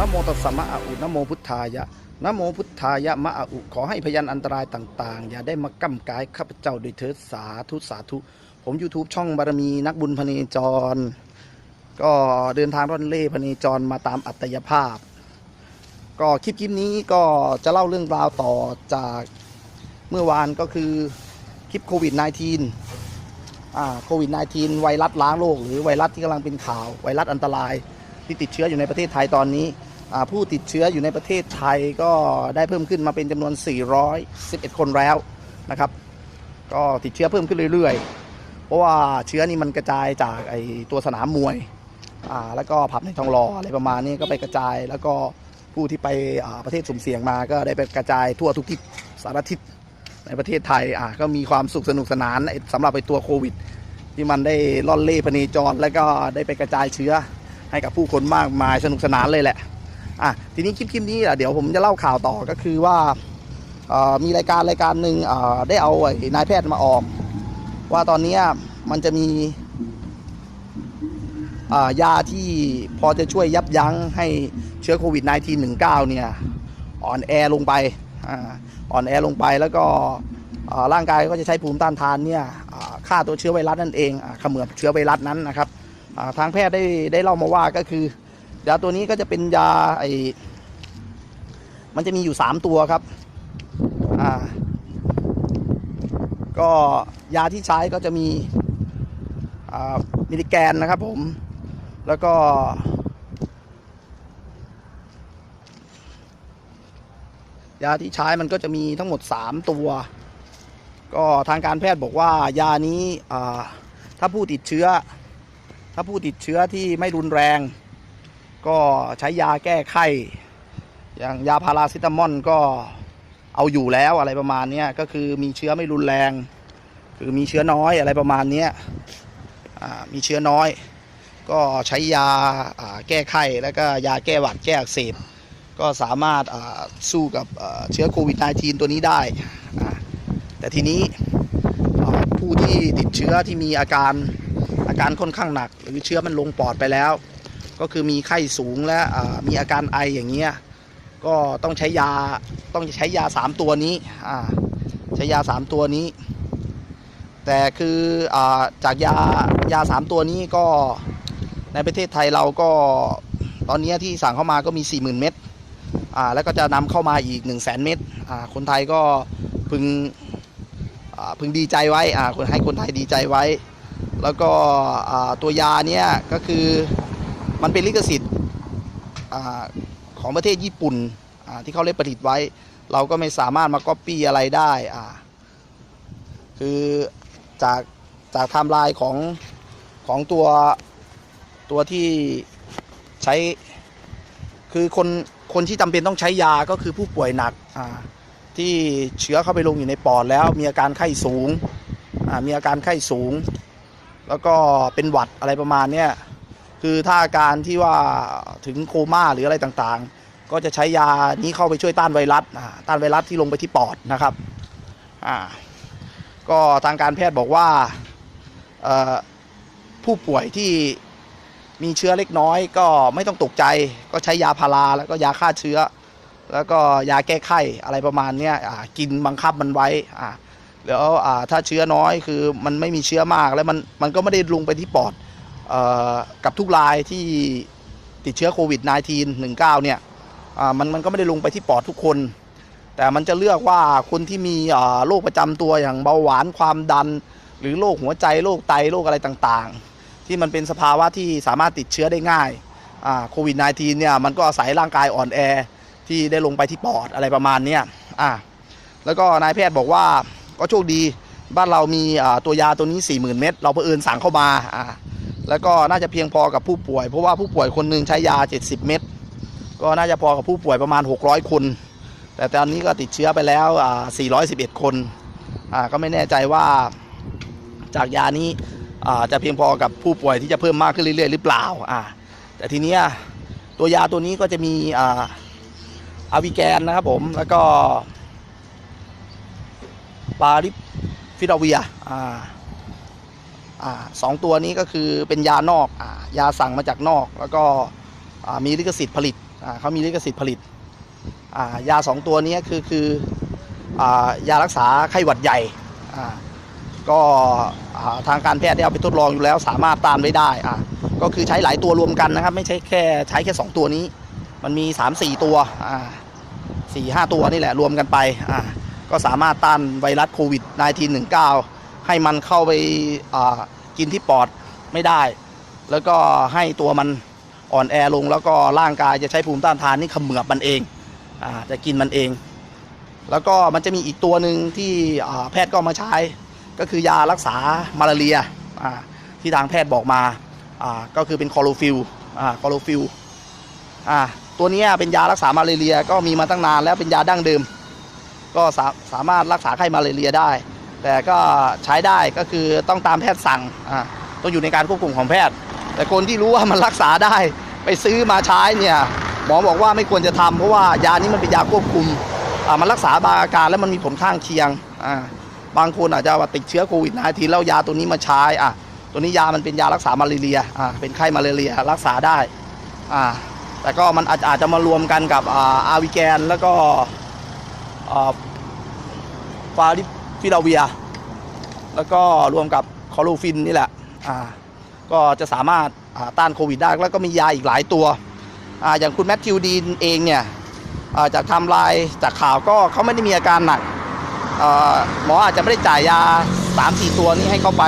นโมตัสสะมะอะอุนโมพุทธายะนโมพุทธายะมะอะอุขอให้พยันอันตรายต่างๆ อย่าได้มาก้ำกายข้าพเจ้าโดยเถิดสาธุสาธุ ผม YouTube ช่องบารมีนักบุญพเนจร ก็เดินทางร่อนเล่พเนจรมาตามอัตยภาพ ก็คลิปคลิปนี้ก็จะเล่าเรื่องราวต่อจากเมื่อวานก็คือคลิปโควิด -19 อ่าโควิด -19 ไวรัสล้างโลกหรือไวรัสที่กำลังเป็นข่าวไวรัสอันตราย ที่ติดเชื้ออยู่ในประเทศไทยตอนนี้ผู้ติดเชื้ออยู่ในประเทศไทยก็ได้เพิ่มขึ้นมาเป็นจำนวน 411 คนแล้วนะครับ ก็ติดเชื้อเพิ่มขึ้นเรื่อยๆ เพราะว่าเชื้อนี่มันกระจายจากไอตัวสนามมวยแล้วก็ผับในทองหล่ออะไรประมาณนี้ก็ไปกระจาย แล้วก็ผู้ที่ไปประเทศสุ่มเสี่ยงมาก็ได้ไปกระจายทั่วทุกทิศสารทิศในประเทศไทยก็มีความสุขสนุกสนานสำหรับไอตัวโควิด ที่มันได้ล่อนเล่พเนจร แล้วก็ได้ไปกระจายเชื้อ ให้กับผู้คนมากมายสนุกสนานเลยแหละอะทีนี้คลิปคลิปนี้อะเดี๋ยวผมจะเล่าข่าวต่อก็คือว่ามีรายการรายการหนึ่งได้เอานายแพทย์มาออก ว่าตอนนี้มันจะมีายาที่พอจะช่วยยับยั้งให้เชื้อโควิด -19 19เนี่ยอ่อนแอลงไปอ่อนแอลงไปแล้วก็ร่างกายก็จะใช้ภูมิต้านทานเนี่ยฆ่าตัวเชื้อไวรัสนั่นเองอ่าเขมือบเชื้อไวรัสนั้นนะครับ ทางแพทย์ได้ได้เล่ามาว่าก็คือยาตัวนี้ก็จะเป็นยาไอมันจะมีอยู่ 3 ตัวครับอ่าก็ยาที่ใช้ก็จะมีอ่ามิลลิแกนนะครับผม แล้วก็ ยาที่ใช้มันก็จะมีทั้งหมด 3 ตัว ก็ทางการแพทย์บอกว่ายานี้อ่าถ้าผู้ติดเชื้อ ถ้าผู้ติดเชื้อที่ไม่รุนแรง ก็ใช้ยาแก้ไข้อย่างยาพาราซิตามอลก็เอาอยู่แล้วอะไรประมาณนี้ก็คือมีเชื้อไม่รุนแรง คือมีเชื้อน้อยอะไรประมาณนี้มีเชื้อน้อย ก็ใช้ยาแก้ไข้แล้วก็ยาแก้หวัดแก้อักเสบก็สามารถสู้กับเชื้อโควิด -19 ตัวนี้ได้ แต่ทีนี้ผู้ที่ติดเชื้อที่มีอาการ อาการค่อนข้างหนัก หรือเชื้อมันลงปอดไปแล้ว ก็คือมีไข้สูงและมีอาการไออย่างเงี้ยก็ต้องใช้ยาต้องใช้ยาสามตัวนี้ใช้ยาสามตัวนี้ แต่คืออจากยายาสามตัวนี้ก็ในประเทศไทยเราก็ตอนนี้ที่สั่งเข้ามาก็มี 40,000 เม็ดแล้วก็จะนำเข้ามาอีก 1 0 0 0 0แเม็ดคนไทยก็พึงพึงดีใจไว้คนให้คนไทยดีใจไว้ แล้วก็ตัวยาเนี้ยก็คือมันเป็นลิขสิทธิ์ของประเทศญี่ปุ่นที่เขาเล่ผลิตไว้ เราก็ไม่สามารถมาก๊อปปี้อะไรได้คือจากจากไทม์ไลน์ของของตัวตัวที่ใช้ คือคนคนที่จำเป็นต้องใช้ยาก็คือผู้ป่วยหนักที่เชื้อเข้าไปลงอยู่ในปอดแล้วมีอาการไข้สูงมีอาการไข้สูง แล้วก็เป็นหวัดอะไรประมาณเนี้ยคือถ้าอาการที่ว่าถึงโคม่าหรืออะไรต่างๆ ก็จะใช้ยานี้เข้าไปช่วยต้านไวรัสต้านไวรัสที่ลงไปที่ปอดนะครับอ่าก็ทางการแพทย์บอกว่าผู้ป่วยที่มีเชื้อเล็กน้อย ก็ไม่ต้องตกใจ ก็ใช้ยาพาราแล้วก็ยาฆ่าเชื้อ แล้วก็ยาแก้ไข้อะไรประมาณนี้กินบังคับมันไว้ แล้วอ่าถ้าเชื้อน้อยคือมันไม่มีเชื้อมากแล้วมันมันก็ไม่ได้ลงไปที่ปอดออกับทุกรายที่ติดเชื้อโควิด -19 19 เนี่ยอ่ามันมันก็ไม่ได้ลงไปที่ปอดทุกคน แต่มันจะเลือกว่าคนที่มีโรคประจำตัวอย่างเบาหวานความดัน หรือโรคหัวใจโรคไตโรคอะไรต่างๆ ที่มันเป็นสภาวะที่สามารถติดเชื้อได้ง่ายโควิด -19 เนี่ยมันก็อาศัยร่างกายอ่อนแอที่ได้ลงไปที่ปอดอะไรประมาณนี้อ่าแล้วก็นายแพทย์บอกว่า ก็โชคดีบ้านเรามีตัวยาตัวนี้ 40,000 เม็ดเราเผอิญสั่งเข้ามาอ่าแล้วก็น่าจะเพียงพอกับผู้ป่วย เพราะว่าผู้ป่วยคนหนึ่งใช้ยา 70 เม็ดก็น่าจะพอกับผู้ป่วยประมาณ 600 คน แต่ตอนนี้ก็ติดเชื้อไปแล้ว 411 คนอ่าก็ไม่แน่ใจว่าจากยานี้อ่าจะเพียงพอกับผู้ป่วยที่จะเพิ่มมากขึ้นเรื่อยๆ หรือเปล่าอ่าแต่ทีเนี้ยตัวยาตัวนี้ก็จะมีอ่าอาวิแกนนะครับผมแล้วก็ ปาริฟิดาเวียอ่าอ่าสองตัวนี้ก็คือเป็นยานอกอ่ายาสั่งมาจากนอก แล้วก็อ่ามีลิขสิทธิ์ผลิตอ่าเขามีลิขสิทธิ์ผลิตอ่ายาสองตัวนี้คือคืออ่ายารักษาไข้หวัดใหญ่อ่าก็อ่าทางการแพทย์ได้เอาไปทดลองอยู่แล้วสามารถต้านไว้ได้อ่าก็คือใช้หลายตัวรวมกันนะครับ ไม่ใช่แค่ใช้แค่ 2 ตัวนี้ มันมี 3 4 ตัวอ่าสี่ห้าตัวนี่แหละรวมกันไปอ่า ก็สามารถต้านไวรัสโควิด -19 ให้มันเข้าไปกินที่ปอดไม่ได้ แล้วก็ให้ตัวมันอ่อนแอลง แล้วก็ร่างกายจะใช้ภูมิต้านทานนี่ขมือบมันเองอจะกินมันเอง แล้วก็มันจะมีอีกตัวหนึ่งที่แพทย์ก็มาใช้ ก็คือยารักษามาลาเรียที่ทางแพทย์บอกมาก็คือเป็นคอโลฟิลคอโลฟิลตัวนี้เป็นยารักษามาลาเรียก็มีมาตั้งนานแล้วเป็นยาดั้งเดิม ก็สาสามารถรักษาไข้มาลาเรียได้ แต่ก็ใช้ได้ก็คือต้องตามแพทย์สั่งอ่าต้องอยู่ในการควบคุมของแพทย์ แต่คนที่รู้ว่ามันรักษาได้ไปซื้อมาใช้เนี่ยหมอบอกว่าไม่ควรจะทำเพราะว่ายานี้มันเป็นยาควบคุมอ่ามันรักษาบางอาการแล้วมันมีผลข้างเคียงอ่าบางคนอาจจะว่าติดเชื้อโควิดนาทีแล้วยาตัวนี้มาใช้อะตัวนี้ยามันเป็นยารักษามาลาเรียอ่าเป็นไข้มาลาเรียรักษาได้อ่าแต่ก็มันอาจจะมารวมกันกับอาวิแกนแล้วก็ ฟาริฟิลาเวีย แล้วก็รวมกับคอลูฟินนี่แหละอ่าก็จะสามารถาต้านโควิดได้ แล้วก็มียาอีกหลายตัวอ่าอย่างคุณแมทธิวดีนเองเนี่ยาจากทำลายจากข่าวก็เขาไม่ได้มีอาการหนักหมออาจจะไม่ได้จ่ายยา 3-4 ตัวนี้ให้เขาไป